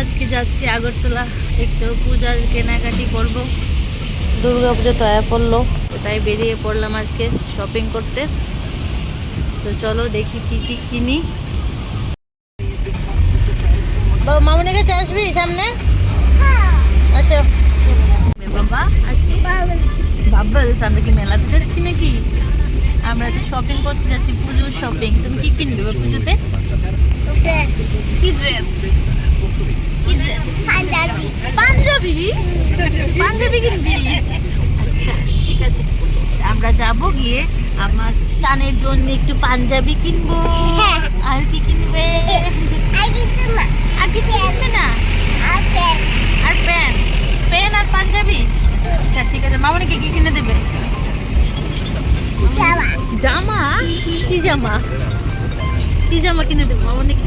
আজকে যাচ্ছি আগরতলা। একটু পূজার কেনাকাটি করব। দুর্গা পুজো তো আয়া পড়ল। তাই বেরিয়ে পড়লাম আজকে শপিং করতে। তো চলো দেখি কি কি কিনি। মামনি কাছে আসবি সামনে? আসো। বাবা, আজকে কি মেলাতে যাচ্ছি নাকি? আমরা তো শপিং করতে যাচ্ছি, পুজোর শপিং তুমি কি কিনবে পুজোতে? কি ড্রেস কি ড্রেস পাঞ্জাবি। পাঞ্জাবি কিনবি? আচ্ছা ঠিক আছে। আমরা যাব গিয়ে আমার চানের জন্য একটু পাঞ্জাবি কিনবো। আর কি কিনবে? আর কিছু কিনবে না? আর প্যান প্যান আর পাঞ্জাবি? আচ্ছা ঠিক আছে। মামনিকে কি কিনে দেবে? জামা? কি জামা? কিনে দেবে? মামনিকে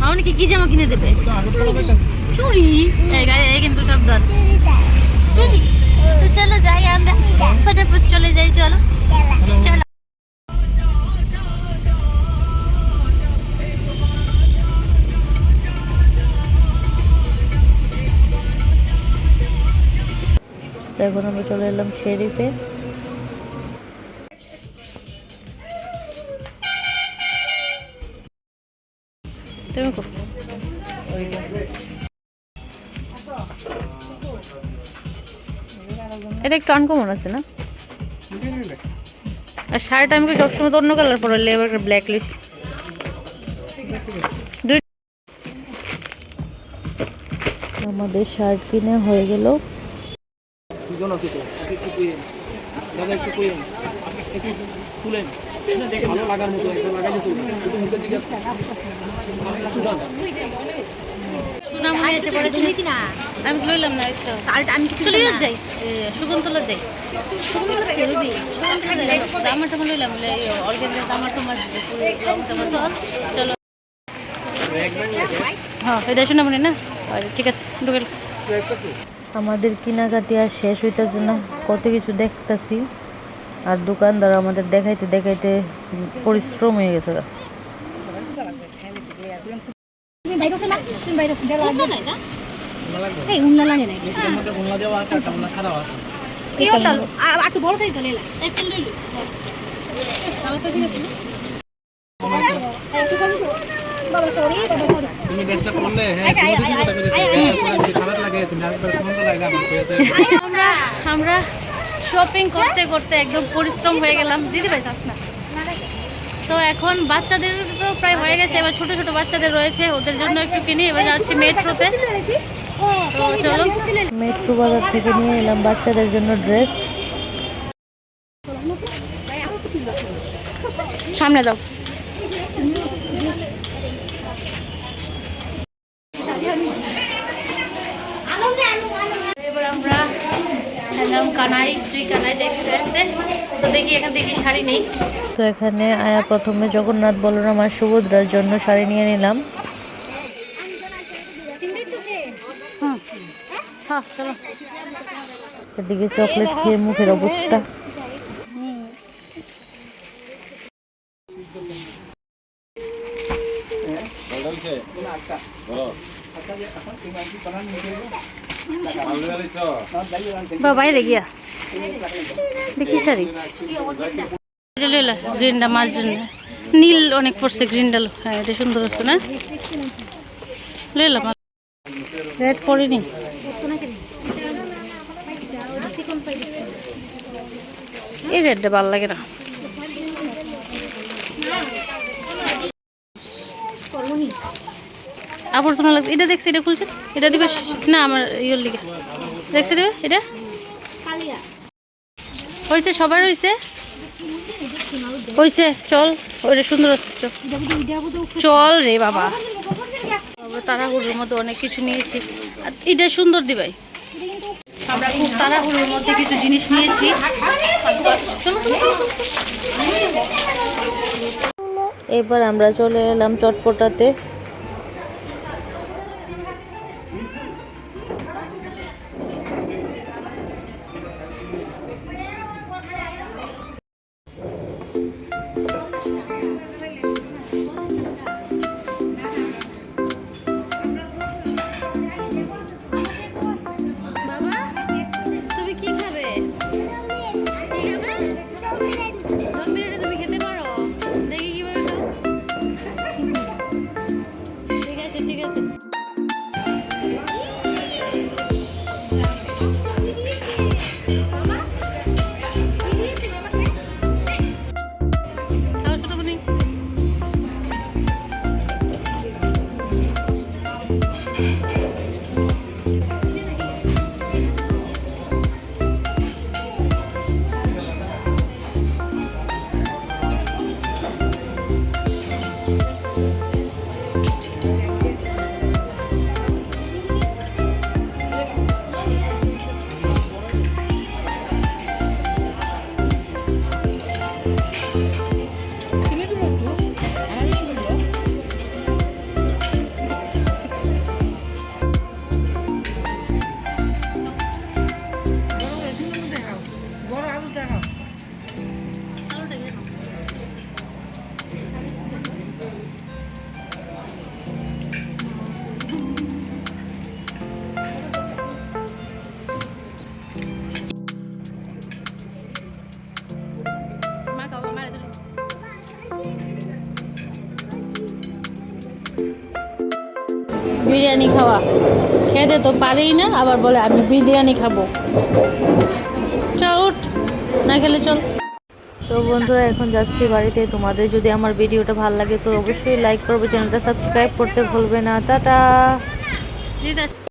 মামনিকে কি জামা কিনে দেবে? চুড়ি। এই কিন্তু সাবধান। তো চলো যাই আমরা। ফটাফট চলে যাই, চলো। চলো। তো এখন আমরা চলে এলাম শেরিফে। তুমি এটা একটু আনকমন আছে না? আর শার্ট আমি সবসময় তো অন্য কালার পরলে এবার ব্ল্যাক লিস দুই আমাদের শার্ট কিনে হয়ে গেল। দুজন আছে তো? একটু একটু কুইন দাদা একটু কুইন একটু তুলেন ভালো লাগার মতো একটু লাগাই দিতে শুধু মুখের দিকে একটু দাও। সোনামণি এসে পড়েছে। আমি লইলাম না একটু আমি চলে যাই। সুগন্তলা যাই। জামা টামা লইলাম অর্গেন্সের জামা টামা চলো। হ্যাঁ এটা সোনামণি না? ঠিক আছে ঢুকে আমাদের কেনাকাটি আর শেষ হইতেছে না। কত কিছু দেখতেছি। আর দোকানদার আমাদের দেখাইতে দেখাইতে পরিশ্রম হয়ে গেছে তুমি ড্রেসটা পরলে হ্যাঁ খারাপ লাগে তুমি আমরা শপিং করতে করতে একদম পরিশ্রম হয়ে গেলাম। দিদি ভাই যাস না। তো এখন বাচ্চাদের তো প্রায় হয়ে গেছে। এবার ছোট ছোট বাচ্চাদের রয়েছে। ওদের জন্য একটু কিনি। এবার যাচ্ছি মেট্রোতে। মেট্রো বাজার থেকে নিয়ে এলাম বাচ্চাদের জন্য ড্রেস। সামনে দাও এবার আমরা এলাম কানাই শ্রী কানাই টেক্সটাইলসে তো দেখি এখান থেকে শাড়ি নেই। তো এখানে আয়া প্রথমে জগন্নাথ বলরাম আর সুভদ্রার জন্য শাড়ি নিয়ে নিলাম। হ্যাঁ এদিকে চকলেট খেয়ে মুখের অবস্থা। বা বাইরে গিয়া। দেখি শাড়ি। গ্রিনটা মাছ জন্য। নীল অনেক পড়ছে, গ্রিনটা লো। হ্যাঁ এটা সুন্দর আছে না? লইলাম রেড পড়িনি এই রেডটা ভালো লাগে না। আবর্জনা লাগছে। এটা দেখছি, এটা খুলছে। এটা দিবে না, আমার ইয়ের লিগে। দেখছি দেবে, এটা? হয়েছে সবার হয়েছে হয়েছে চল, ওইটা সুন্দর চল। রে বাবা। তাড়াহুড়োর মধ্যে অনেক কিছু নিয়েছি। আর এটা সুন্দর দিবাই আমরা খুব মধ্যে কিছু জিনিস নিয়েছি। এবার আমরা চলে এলাম চটপটাতে। বিরিয়ানি খাওয়া। খেতে তো পারেই না, আবার বলে, আমি বিরিয়ানি খাব। চল উঠ, না খেলে চল। তো বন্ধুরা, এখন যাচ্ছি বাড়িতে। তোমাদের যদি আমার ভিডিওটা ভালো লাগে, তো অবশ্যই লাইক করবে, চ্যানেলটা সাবস্ক্রাইব করতে ভুলবে না। টাটা।